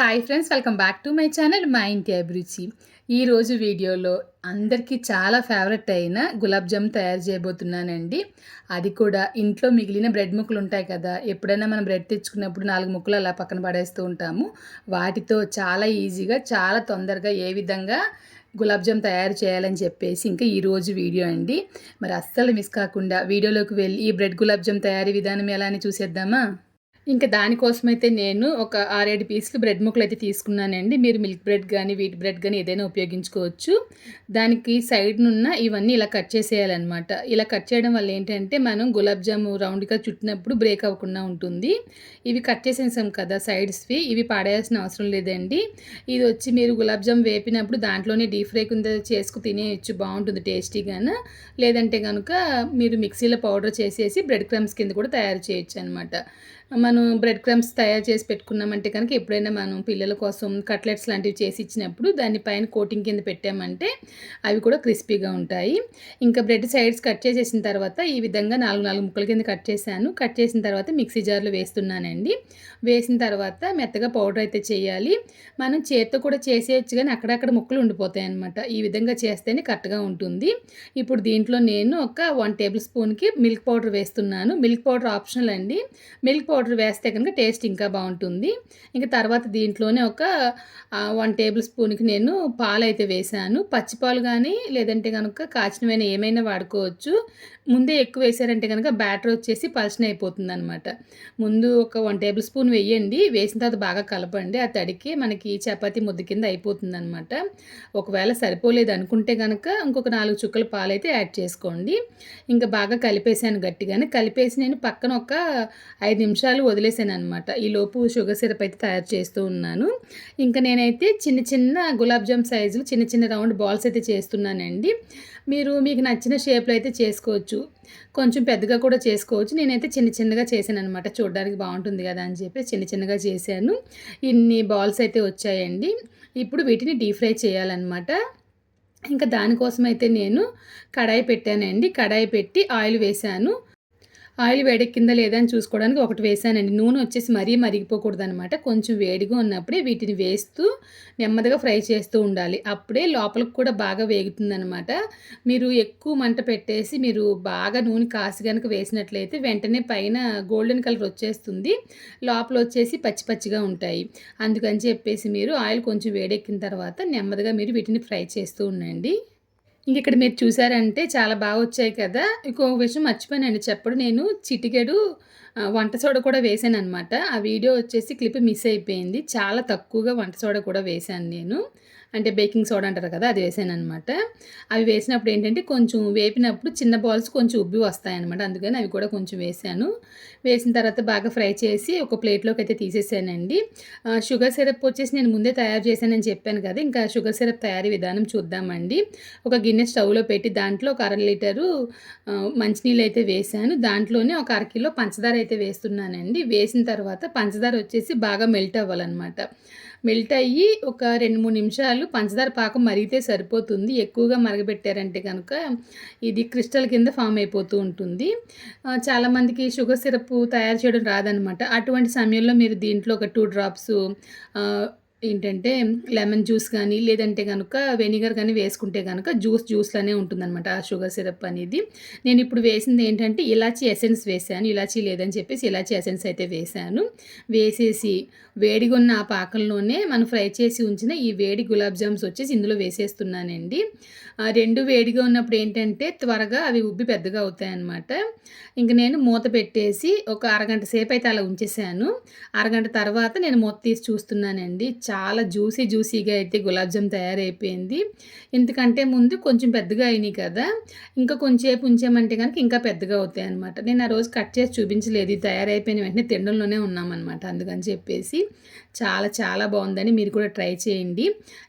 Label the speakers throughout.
Speaker 1: Hi friends welcome back to my channel మా ఇంటి అభిరుచి ఈరోజు వీడియోలో అందరికీ చాలా ఫేవరెట్ అయిన గులాబ్ జామ్ తయారు చేయబోతున్నానండి. అది కూడా ఇంట్లో మిగిలిన బ్రెడ్ ముక్కలు ఉంటాయి కదా ఎప్పుడైనా మనం బ్రెడ్ తెచ్చుకున్నప్పుడు నాలుగు ముక్కలు అలా పక్కన పడేస్తూ ఉంటాము. వాటితో చాలా ఈజీగా చాలా తొందరగా ఏ విధంగా గులాబ్ జామ్ తయారు చేయాలని చెప్పేసి ఇంకా ఈరోజు వీడియో అండి. మరి అస్సలు మిస్ కాకుండా వీడియోలోకి వెళ్ళి ఈ బ్రెడ్ గులాబ్ జామ్ తయారీ విధానం ఎలా అని చూసేద్దామా? ఇంకా దానికోసమైతే నేను ఒక ఆరేడు పీసులు బ్రెడ్ ముక్కలు అయితే తీసుకున్నానండి. మీరు మిల్క్ బ్రెడ్ కానీ వీట్ బ్రెడ్ కానీ ఏదైనా ఉపయోగించుకోవచ్చు. దానికి సైడ్ నున్న ఇవన్నీ ఇలా కట్ చేసేయాలన్నమాట. ఇలా కట్ చేయడం వల్ల ఏంటంటే మనం గులాబ్ జాము రౌండ్గా చుట్టినప్పుడు బ్రేక్ అవ్వకుండా ఉంటుంది. ఇవి కట్ చేసేసాం కదా సైడ్స్వి ఇవి పాడేయాల్సిన అవసరం లేదండి. ఇది వచ్చి మీరు గులాబ్ జామ్ వేపినప్పుడు దాంట్లోనే డీప్ ఫ్రై కింద చేసుకు తినేయచ్చు బాగుంటుంది టేస్టీగా లేదంటే కనుక మీరు మిక్సీలో పౌడర్ చేసేసి బ్రెడ్ క్రమ్స్ కింద కూడా తయారు చేయొచ్చు అనమాట మనం బ్రెడ్ క్రమ్స్ తయారు చేసి పెట్టుకున్నామంటే కనుక ఎప్పుడైనా మనం పిల్లల కోసం కట్లెట్స్ లాంటివి చేసి ఇచ్చినప్పుడు దానిపైన కోటింగ్ కింద పెట్టామంటే అవి కూడా క్రిస్పీగా ఉంటాయి. ఇంకా బ్రెడ్ సైడ్స్ కట్ చేసేసిన తర్వాత ఈ విధంగా నాలుగు నాలుగు ముక్కల కింద కట్ చేశాను. కట్ చేసిన తర్వాత మిక్సీ జార్లో వేస్తున్నానండి. వేసిన తర్వాత మెత్తగా పౌడర్ అయితే చేయాలి. మనం చేత్తో కూడా చేసేయచ్చు కానీ అక్కడక్కడ ముక్కలు ఉండిపోతాయి అనమాట ఈ విధంగా చేస్తేనే కరెక్ట్గా ఉంటుంది. ఇప్పుడు దీంట్లో నేను ఒక వన్ టేబుల్ స్పూన్కి మిల్క్ పౌడర్ వేస్తున్నాను. మిల్క్ పౌడర్ ఆప్షనల్ అండి. మిల్క్ పౌడర్ పౌడర్ వేస్తే కనుక టేస్ట్ ఇంకా బాగుంటుంది. ఇంకా తర్వాత దీంట్లోనే ఒక వన్ టేబుల్ స్పూన్కి నేను పాలు అయితే వేసాను పచ్చిపాలు కానీ లేదంటే కనుక కాచినవైనా ఏమైనా వాడుకోవచ్చు. ముందే ఎక్కువ వేసారంటే కనుక బ్యాటర్ వచ్చేసి పలచన అయిపోతుంది అనమాట ముందు ఒక వన్ టేబుల్ స్పూన్ వేయండి. వేసిన తర్వాత బాగా కలపండి. ఆ తడికి మనకి చపాతీ ముద్ద కింద అయిపోతుంది అనమాట ఒకవేళ సరిపోలేదు అనుకుంటే కనుక ఇంకొక నాలుగు చుక్కల పాలు అయితే యాడ్ చేసుకోండి. ఇంకా బాగా కలిపేసాను గట్టిగానే. కలిపేసి నేను పక్కన ఒక ఐదు నిమిషాలు వదిలేసాను అనమాట ఈ లోపు షుగర్ సిరప్ అయితే తయారు చేస్తూ ఉన్నాను. ఇంకా నేనైతే చిన్న చిన్న గులాబ్ జామ్ సైజులు చిన్న చిన్న రౌండ్ బాల్స్ అయితే చేస్తున్నానండి. మీరు మీకు నచ్చిన షేప్లో అయితే చేసుకోవచ్చు. కొంచెం పెద్దగా కూడా చేసుకోవచ్చు. నేనైతే చిన్న చిన్నగా చేశాను అనమాట చూడడానికి బాగుంటుంది కదా అని చెప్పి చిన్న చిన్నగా చేశాను. ఇన్ని బాల్స్ అయితే వచ్చాయండి. ఇప్పుడు వీటిని డీప్ ఫ్రై చేయాలన్నమాట. ఇంకా దానికోసం అయితే నేను కడాయి పెట్టానండి. కడాయి పెట్టి ఆయిల్ వేశాను. ఆయిల్ వేడెక్కిందా లేదా అని చూసుకోవడానికి ఒకటి వేసానండి. నూనె వచ్చేసి మరీ మరిగిపోకూడదు అనమాట కొంచెం వేడిగా ఉన్నప్పుడే వీటిని వేస్తూ నెమ్మదిగా ఫ్రై చేస్తూ ఉండాలి. అప్పుడే లోపలికి కూడా బాగా వేగుతుందనమాట మీరు ఎక్కువ మంట పెట్టేసి మీరు బాగా నూనె కాసి కనుక వేసినట్లయితే వెంటనే పైన గోల్డెన్ కలర్ వచ్చేస్తుంది. లోపల వచ్చేసి పచ్చి పచ్చిగా ఉంటాయి. అందుకని చెప్పేసి మీరు ఆయిల్ కొంచెం వేడెక్కిన తర్వాత నెమ్మదిగా మీరు వీటిని ఫ్రై చేస్తూ ఉండండి. ఇంక ఇక్కడ మీరు చూసారంటే చాలా బాగా వచ్చాయి కదా. ఇంకొక విషయం మర్చిపోయానండి. చెప్పడు నేను చిటికెడు వంట సోడ కూడా వేసాను అనమాట ఆ వీడియో వచ్చేసి క్లిప్ మిస్ అయిపోయింది. చాలా తక్కువగా వంట సోడ కూడా వేశాను నేను. అంటే బేకింగ్ సోడా అంటారు కదా అది వేసాను అనమాట అవి వేసినప్పుడు ఏంటంటే కొంచెం వేపినప్పుడు చిన్న బాల్స్ కొంచెం ఉబ్బి వస్తాయన్నమాట. అందుకని అవి కూడా కొంచెం వేసాను. వేసిన తర్వాత బాగా ఫ్రై చేసి ఒక ప్లేట్లోకి అయితే తీసేసానండి. షుగర్ సిరప్ వచ్చేసి నేను ముందే తయారు చేశానని చెప్పాను కదా ఇంకా షుగర్ సిరప్ తయారీ విధానం చూద్దామండి. ఒక గిన్నె స్టవ్లో పెట్టి దాంట్లో ఒక అర లీటరు మంచినీళ్ళు అయితే వేసాను. దాంట్లోనే ఒక అర కిలో పంచదార అయితే వేస్తున్నానండి. వేసిన తర్వాత పంచదార వచ్చేసి బాగా మెల్ట్ అవ్వాలన్నమాట. మెల్ట్ అయ్యి ఒక రెండు మూడు నిమిషాలు పంచదార పాకం మరిగితే సరిపోతుంది. ఎక్కువగా మరగబెట్టారంటే కనుక ఇది క్రిస్టల్ కింద ఫామ్ అయిపోతూ ఉంటుంది. చాలామందికి షుగర్ సిరప్ తయారు చేయడం రాదనమాట అటువంటి సమయంలో మీరు దీంట్లో ఒక టూ డ్రాప్స్ ఏంటంటే లెమన్ జ్యూస్ కానీ లేదంటే కనుక వెనిగర్ కానీ వేసుకుంటే కనుక జ్యూస్ జ్యూస్లోనే ఉంటుందన్నమాట ఆ షుగర్ సిరప్ అనేది. నేను ఇప్పుడు వేసింది ఏంటంటే ఇలాచీ ఎసెన్స్ వేసాను ఇలాచీ లేదని చెప్పేసి ఇలాచీ ఎసెన్స్ అయితే వేసాను. వేసేసి వేడిగా ఉన్న ఆ పాకంలోనే మనం ఫ్రై చేసి ఉంచిన ఈ వేడి గులాబ్ జామ్స్ వచ్చేసి ఇందులో వేసేస్తున్నానండి. రెండు వేడిగా ఉన్నప్పుడు ఏంటంటే త్వరగా అవి ఉబ్బి పెద్దగా అవుతాయన్నమాట. ఇంక నేను మూత పెట్టేసి ఒక అరగంట సేపు అయితే అలా ఉంచేసాను. అరగంట తర్వాత నేను మూత తీసి చూస్తున్నానండి. చాలా జ్యూసీ జ్యూసీగా అయితే గులాబ్ జామ్ తయారైపోయింది. ఎందుకంటే ముందు కొంచెం పెద్దగా అయినాయి కదా ఇంకా కొంచెంసేపు ఉంచామంటే కనుక ఇంకా పెద్దగా అవుతాయి అనమాట నేను ఆ రోజు కట్ చేసి చూపించలేదు తయారైపోయిన వెంటనే తినడంలోనే ఉన్నామన్నమాట అందుకని చెప్పేసి. చాలా చాలా బాగుందని మీరు కూడా ట్రై చేయండి.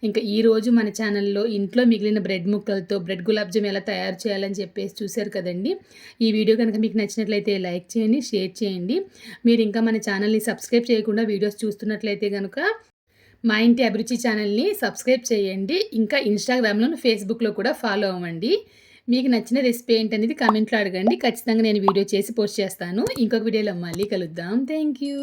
Speaker 1: ఇంకా ఈరోజు మన ఛానల్లో ఇంట్లో మిగిలిన బ్రెడ్ ముక్కలతో బ్రెడ్ గులాబ్ జామ్ ఎలా తయారు చేయాలని చెప్పేసి చూశారు కదండి. ఈ వీడియో కనుక మీకు నచ్చినట్లయితే లైక్ చేయండి షేర్ చేయండి. మీరు ఇంకా మన ఛానల్ని సబ్స్క్రైబ్ చేయకుండా వీడియోస్ చూస్తున్నట్లయితే కనుక మా ఇంటి అభిరుచి ఛానల్ని సబ్స్క్రైబ్ చేయండి. ఇంకా ఇన్స్టాగ్రామ్లో ఫేస్బుక్లో కూడా ఫాలో అవ్వండి. మీకు నచ్చిన రెసిపీ ఏంటనేది కామెంట్లో అడగండి. ఖచ్చితంగా నేను వీడియో చేసి పోస్ట్ చేస్తాను. ఇంకొక వీడియోలో మళ్ళీ కలుద్దాం. Thank you.